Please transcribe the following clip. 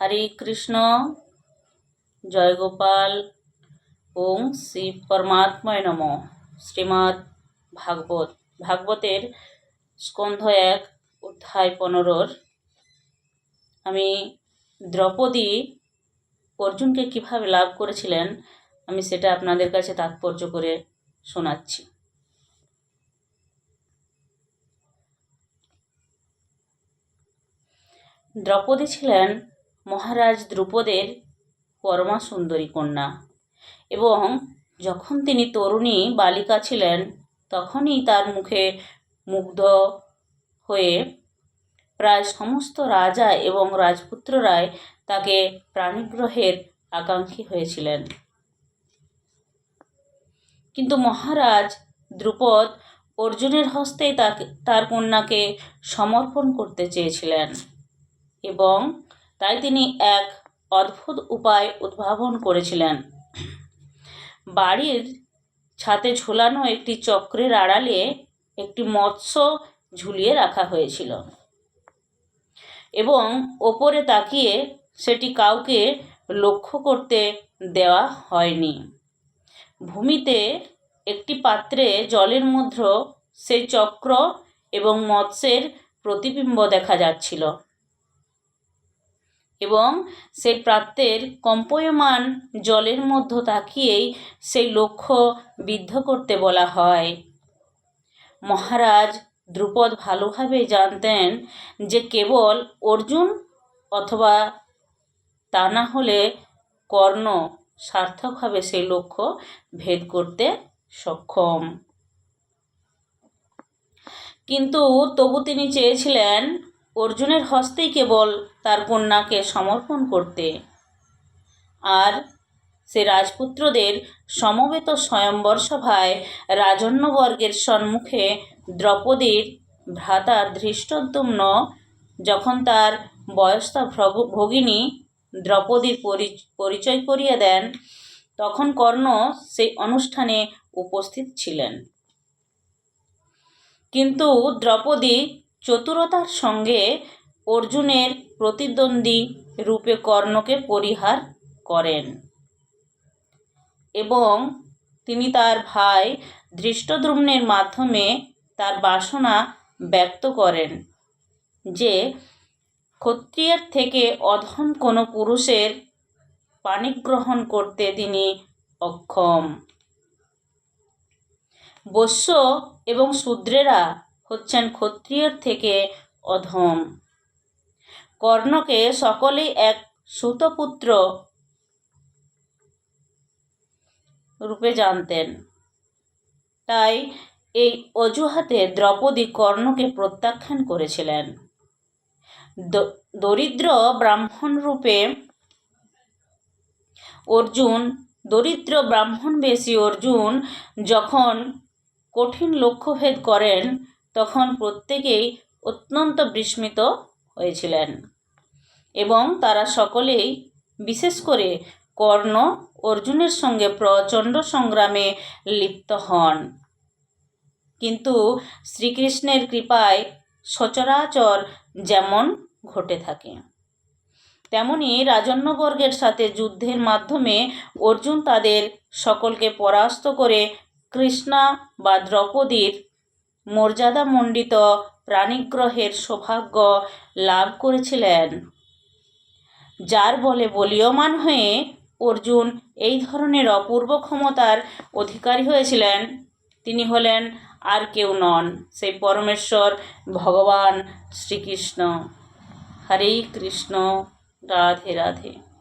হরে কৃষ্ণ। জয় গোপাল। ওং শ্রী পরমাত্মায় নম। শ্রীমৎ ভাগবত, ভাগবতের স্কন্ধ এক, অধ্যায় পনেরোর। আমি দ্রৌপদী অর্জুনকে কীভাবে লাভ করেছিলেন, আমি সেটা আপনাদের কাছে তাৎপর্য করে শোনাচ্ছি। দ্রৌপদী ছিলেন মহারাজ দ্রুপদের পরমা সুন্দরী কন্যা। এবং যখন তিনি তরুণী বালিকা ছিলেন, তখনই তার মুখে মুগ্ধ হয়ে প্রায় সমস্ত রাজা এবং রাজপুত্ররাই তাকে প্রাণিগ্রহের আকাঙ্ক্ষী হয়েছিলেন। কিন্তু মহারাজ দ্রুপদ অর্জুনের হস্তে তাকে, তার কন্যাকে সমর্পণ করতে চেয়েছিলেন এবং তাই তিনি এক অদ্ভুত উপায় উদ্ভাবন করেছিলেন। বাড়ির ছাতে ঝোলানো একটি চক্রের আড়ালে একটি মৎস্য ঝুলিয়ে রাখা হয়েছিল এবং ওপরে তাকিয়ে সেটি কাউকে লক্ষ্য করতে দেওয়া হয়নি। ভূমিতে একটি পাত্রে জলের মধ্যে সেই চক্র এবং মৎস্যের প্রতিবিম্ব দেখা যাচ্ছিল। এবং সেই প্রাত্যের কম্পয়মান জলের মধ্য তাকিয়েই সেই লক্ষ্য বিদ্ধ করতে বলা হয়। মহারাজ দ্রুপদ ভালোভাবে জানতেন যে কেবল অর্জুন অথবা তা না হলে কর্ণ সার্থকভাবে সেই লক্ষ্য ভেদ করতে সক্ষম। কিন্তু তবু তিনি চেয়েছিলেন অর্জুনের হস্তেই কেবল তার কন্যাকে সমর্পণ করতে। আর সে রাজপুত্রদের সমবেত স্বয়ম্বর সভায় রাজন্যবর্গের সম্মুখে দ্রৌপদীর ভ্রাতা ধৃষ্টদ্যুম্ন যখন তার বয়স্তা ভগিনী দ্রৌপদীর পরিচয় করিয়ে দেন, তখন কর্ণ সেই অনুষ্ঠানে উপস্থিত ছিলেন। কিন্তু দ্রৌপদী চতুরতার সঙ্গে অর্জুনের প্রতিদ্বন্দ্বী রূপে কর্ণকে পরিহার করেন। এবং তিনি তার ভাই ধৃষ্টদ্রুম্নের মাধ্যমে তার বাসনা ব্যক্ত করেন যে, ক্ষত্রিয়ের থেকে অধম কোনো পুরুষের পানিগ্রহণ করতে তিনি অক্ষম। বৈশ্য এবং শূদ্রেরা হচ্ছেন ক্ষত্রিয়ের থেকে অধম। কর্ণকে সকলেই এক সুতপুত্র রূপে জানতেন। তাই এই অজুহাতে দ্রৌপদী কর্ণকে প্রত্যাখ্যান করেছিলেন। দরিদ্র ব্রাহ্মণ রূপে অর্জুন, দরিদ্র ব্রাহ্মণ বেশি অর্জুন যখন কঠিন লক্ষ্যভেদ করেন তখন প্রত্যেকেই অত্যন্ত বিস্মিত হয়েছিলেন। এবং তারা সকলেই, বিশেষ করে কর্ণ, অর্জুনের সঙ্গে প্রচণ্ড সংগ্রামে লিপ্ত হন। কিন্তু শ্রীকৃষ্ণের কৃপায় সচরাচর যেমন ঘটে থাকে, তেমনি রাজন্যবর্গের সাথে যুদ্ধের মাধ্যমে অর্জুন তাদের সকলকে পরাস্ত করে কৃষ্ণা বা দ্রৌপদীর মর্যাদামণ্ডিত প্রাণিগ্রহের সৌভাগ্য লাভ করেছিলেন। যার বলে বলীয়মান হয়ে অর্জুন এই ধরনের অপূর্ব ক্ষমতার অধিকারী হয়েছিলেন, তিনি হলেন আর কেউ নন, সেই পরমেশ্বর ভগবান শ্রীকৃষ্ণ। হরে কৃষ্ণ, রাধে রাধে।